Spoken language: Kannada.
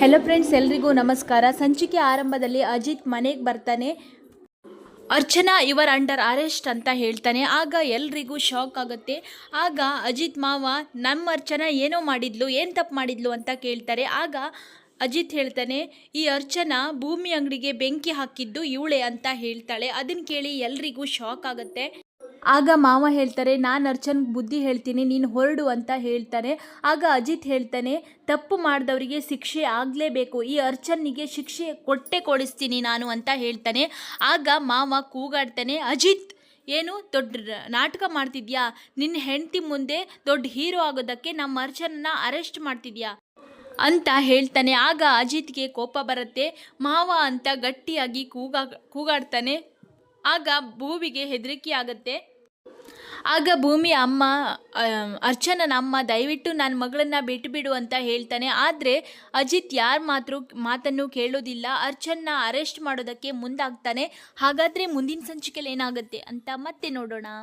ಹೆಲೋ ಫ್ರೆಂಡ್ಸ್ ಎಲ್ರಿಗೂ ನಮಸ್ಕಾರ. ಸಂಚಿಕೆ ಆರಂಭದಲ್ಲಿ ಅಜಿತ್ ಮನೆಗೆ ಬರ್ತಾನೆ. ಅರ್ಚನಾ ಇವರ್ ಅಂಡರ್ ಅರೆಸ್ಟ್ ಅಂತ ಹೇಳ್ತಾನೆ. ಆಗ ಎಲ್ರಿಗೂ ಶಾಕ್ ಆಗುತ್ತೆ. ಆಗ ಅಜಿತ್ ಮಾವ ನಮ್ಮ ಅರ್ಚನಾ ಏನೋ ಮಾಡಿದ್ಲು, ಏನು ತಪ್ಪು ಮಾಡಿದ್ಲು? ಅಂತ ಕೇಳ್ತಾರೆ. ಆಗ ಅಜಿತ್ ಹೇಳ್ತಾನೆ, ಈ ಅರ್ಚನಾ ಭೂಮಿ ಅಂಗಡಿಗೆ ಬೆಂಕಿ ಹಾಕಿದ್ದು ಇವಳೆ ಅಂತ ಹೇಳ್ತಾಳೆ. ಅದನ್ನು ಕೇಳಿ ಎಲ್ರಿಗೂ ಶಾಕ್ ಆಗುತ್ತೆ. ಆಗ ಮಾವ ಹೇಳ್ತಾರೆ, ನಾನು ಅರ್ಚನ್ಗೆ ಬುದ್ಧಿ ಹೇಳ್ತೀನಿ, ನೀನು ಹೊರಡು ಅಂತ ಹೇಳ್ತಾನೆ ಆಗ ಅಜಿತ್ ಹೇಳ್ತಾನೆ, ತಪ್ಪು ಮಾಡಿದವರಿಗೆ ಶಿಕ್ಷೆ ಆಗಲೇಬೇಕು. ಈ ಅರ್ಚನ್ನಿಗೆ ಶಿಕ್ಷೆ ಕೊಟ್ಟೆ ಕೊಡಿಸ್ತೀನಿ ನಾನು ಅಂತ ಹೇಳ್ತಾನೆ. ಆಗ ಮಾವ ಕೂಗಾಡ್ತಾನೆ, ಅಜಿತ್, ಏನು ದೊಡ್ಡ ನಾಟಕ ಮಾಡ್ತಿದ್ಯಾ? ನಿನ್ನ ಹೆಂಡತಿ ಮುಂದೆ ದೊಡ್ಡ ಹೀರೋ ಆಗೋದಕ್ಕೆ ನಮ್ಮ ಅರ್ಚನನ್ನ ಅರೆಸ್ಟ್ ಮಾಡ್ತಿದ್ಯಾ? ಅಂತ ಹೇಳ್ತಾನೆ. ಆಗ ಅಜಿತ್ಗೆ ಕೋಪ ಬರುತ್ತೆ. ಮಾವ ಅಂತ ಗಟ್ಟಿಯಾಗಿ ಕೂಗಾ, ಕೂಗಾಡ್ತಾನೆ. ಆಗ ಭೂವಿಗೆ ಹೆದರಿಕೆ ಆಗುತ್ತೆ. ಆಗ ಭೂಮಿ ಅಮ್ಮ ಅರ್ಚನನ ಅಮ್ಮ ದಯವಿಟ್ಟು ನನ್ನ ಮಗಳನ್ನ ಬಿಟ್ಟು ಬಿಡು ಅಂತ ಹೇಳ್ತಾನೆ. ಆದರೆ ಅಜಿತ್ ಯಾರ ಮಾತ್ರ, ಮಾತನ್ನು ಕೇಳೋದಿಲ್ಲ. ಅರ್ಚನ್ನ ಅರೆಸ್ಟ್ ಮಾಡೋದಕ್ಕೆ ಮುಂದಾಗ್ತಾನೆ. ಹಾಗಾದರೆ ಮುಂದಿನ ಸಂಚಿಕೆಯಲ್ಲಿ ಏನಾಗುತ್ತೆ ಅಂತ ಮತ್ತೆ ನೋಡೋಣ.